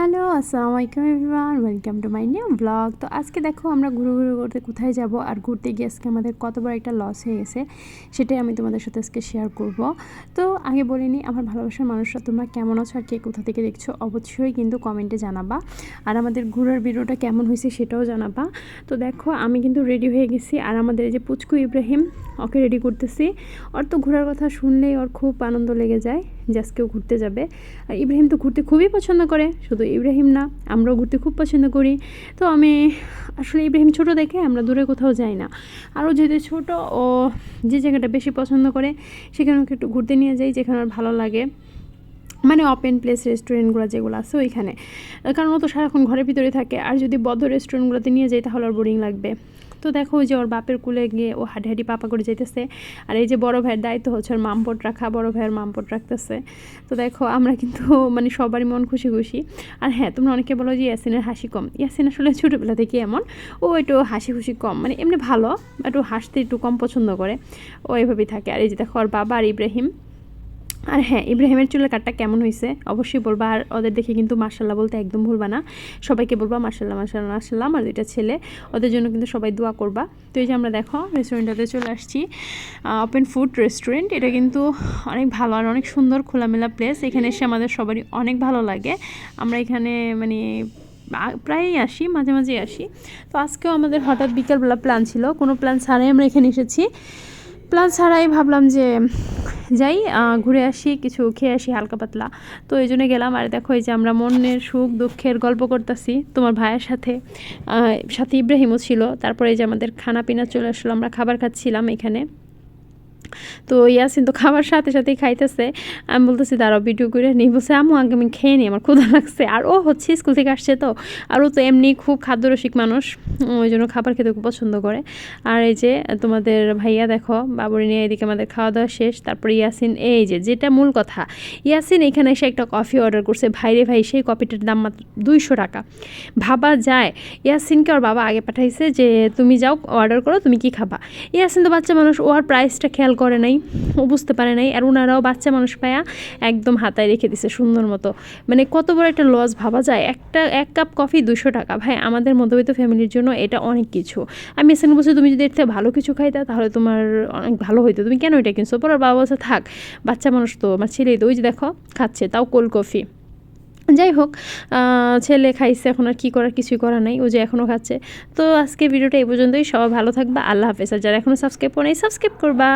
Hello আসসালামু আলাইকুম everyone, welcome to my new blog. তো আজকে দেখো আমরা ঘুরে ঘুরে করতে কোথায় যাব আর ঘুরতে গিয়ে আজকে আমাদের কতবার একটা লস হয়ে গেছে, সেটাই আমি তোমাদের সাথে আজকে শেয়ার করব। তো আগে বলিনি আমার ভালোবাসার মানুষরা তোমরা কেমন আছো আর কে কোথা থেকে দেখছ, অবশ্যই কিন্তু কমেন্টে জানাবা। আর আমাদের ঘুরার ভিডিওটা কেমন হয়েছে সেটাও জানাবা। তো দেখো, আমি কিন্তু রেডি হয়ে গেছি আর আমাদের এই যে পুচকু ইব্রাহিম, ওকে রেডি করতেছি। ওর তো ঘোরার কথা শুনলেই ওর খুব আনন্দ লেগে যায়। যে আজকেও ঘুরতে যাবে। আর ইব্রাহিম তো ঘুরতে খুবই পছন্দ করে, শুধু ইব্রাহিম না, আমরাও ঘুরতে খুব পছন্দ করি। তো আমি আসলে ইব্রাহিম ছোট দেখে আমরা দূরে কোথাও যাই না। আরও যেহেতু ছোট ও যে জায়গাটা বেশি পছন্দ করে সেখানে ওকে একটু ঘুরতে নিয়ে যাই, যেখানে ওর ভালো লাগে। মানে ওপেন প্লেস রেস্টুরেন্টগুলো যেগুলো আছে ওইখানে। কারণ ও তো সারাক্ষণ ঘরের ভিতরে থাকে, আর যদি বদ্ধ রেস্টুরেন্টগুলোতে নিয়ে যাই তাহলে ওর বোরিং লাগবে। তো দেখো ওই যে ওর বাপের কুলে গিয়ে ও হাঁটি হাঁটি পাপা করে যেতেছে আর এই যে বড় ভাইয়ের দায়িত্ব হচ্ছে ওর মামপট রাখা, বড় ভাইয়ের মামপট রাখতেছে। তো দেখো আমরা কিন্তু মানে সবারই মন খুশি খুশি। আর হ্যাঁ তোমরা অনেকে বলো যে ইয়াসিনের হাসি কম। ইয়াসিন আসলে ছোটোবেলা থেকে এমন। ও একটু হাসি খুশি কম মানে এমনি ভালো একটু হাসতে একটু কম পছন্দ করে। ও এভাবেই থাকে। আর এই যে দেখো ওর বাবা আর ইব্রাহিম। আর হ্যাঁ ইব্রাহিমের চুলের কাটটা কেমন হয়েছে অবশ্যই বলবা। আর ওদের দেখে কিন্তু মার্শাল্লাহ বলতে একদম ভুলবা না। সবাইকে বলবা মার্শাল্লাহ মার্শাল্লাহ মার্শাল্লাহ আমার দুইটা ছেলে, ওদের জন্য কিন্তু সবাই দোয়া করবা। তো এই যে আমরা দেখো রেস্টুরেন্টটাতে চলে আসছি। ওপেন ফুড রেস্টুরেন্ট এটা কিন্তু অনেক ভালো আর অনেক সুন্দর খোলামেলা প্লেস এখানে এসে আমাদের সবারই অনেক ভালো লাগে। আমরা এখানে মানে প্রায়ই আসি, মাঝে মাঝেই আসি। তো আজকেও আমাদের হঠাৎ বিকালবেলা প্ল্যান ছিল। কোনো প্ল্যান ছাড়াই আমরা এখানে এসেছি। প্ল্যান ছাড়াই ভাবলাম যে যাই ঘুরে আসি, কিছু খেয়ে আসি, হালকা পাতলা। তো এই জন্য গেলাম। আর দেখো এই যে আমরা মনের সুখ, দুঃখের গল্প করতেছি তোমার ভাইয়ের সাথে। সাথে ইব্রাহিমও ছিল। তারপরে এই যে আমাদের খানা পিনা চলে আসলো, আমরা খাবার খাচ্ছিলাম এখানে। তো ইয়াসিন তো খাবার সাথে সাথেই খাইতেছে। আমি বলতেছি, দাঁড়াও ভিডিও করে নিই। বলছে আমু আগে আমি খেয়ে নিই, আমার ক্ষুধা লাগছে। আর ও হচ্ছে স্কুল থেকে আসছে তো। আর ও তো এমনি খুব খাদ্যরসিক মানুষ, ওই জন্য খাবার খেতে খুব পছন্দ করে। আর এই যে তোমাদের ভাইয়া দেখো, বাবুরি নিয়ে এদিকে আমাদের খাওয়া দাওয়া শেষ। তারপরে ইয়াসিন, এই যে যেটা মূল কথা, ইয়াসিন এখানে এসে একটা কফি অর্ডার করছে। ভাইরে ভাই, সেই কফিটার দাম মাত্র দুইশো টাকা। ভাবা যায়, ইয়াসিনকে ওর বাবা আগে পাঠাইছে যে, তুমি যাও অর্ডার করো, তুমি কি খাবা? ইয়াসিন তো বাচ্চা মানুষ, ও আর প্রাইসটা খেয়াল করে নাই। ও বুঝতে পারে নাই। আর ওনারাও বাচ্চা মানুষ পায়া একদম হাতায় রেখে দিছে সুন্দর মতো। মানে কত বড় একটা লস ভাবা যায়। একটা, এক কাপ কফি দুশো টাকা। ভাই, আমাদের মধ্যবিত্ত ফ্যামিলির জন্য এটা অনেক কিছু। আমি এসে বলছি, তুমি যদি এর থেকে ভালো কিছু খাইতা, তাহলে তোমার অনেক ভালো হইতো। তুমি কেন এটা কিনছো? পর বাবা বলছে, থাক, বাচ্চা মানুষ তো, আমার ছেলেই তো, ওই যে দেখো, খাচ্ছে, তাও কোল্ড কফি যাই হোক ছেলে খাইছে, এখন আর কী করার কিছুই করার নাই। ও যে এখনও খাচ্ছে। তো আজকে ভিডিওটা এই পর্যন্তই। সবাই ভালো থাকবা। আল্লাহ হাফেজ। আর যারা এখনও সাবস্ক্রাইব করে সাবস্ক্রাইব করবা।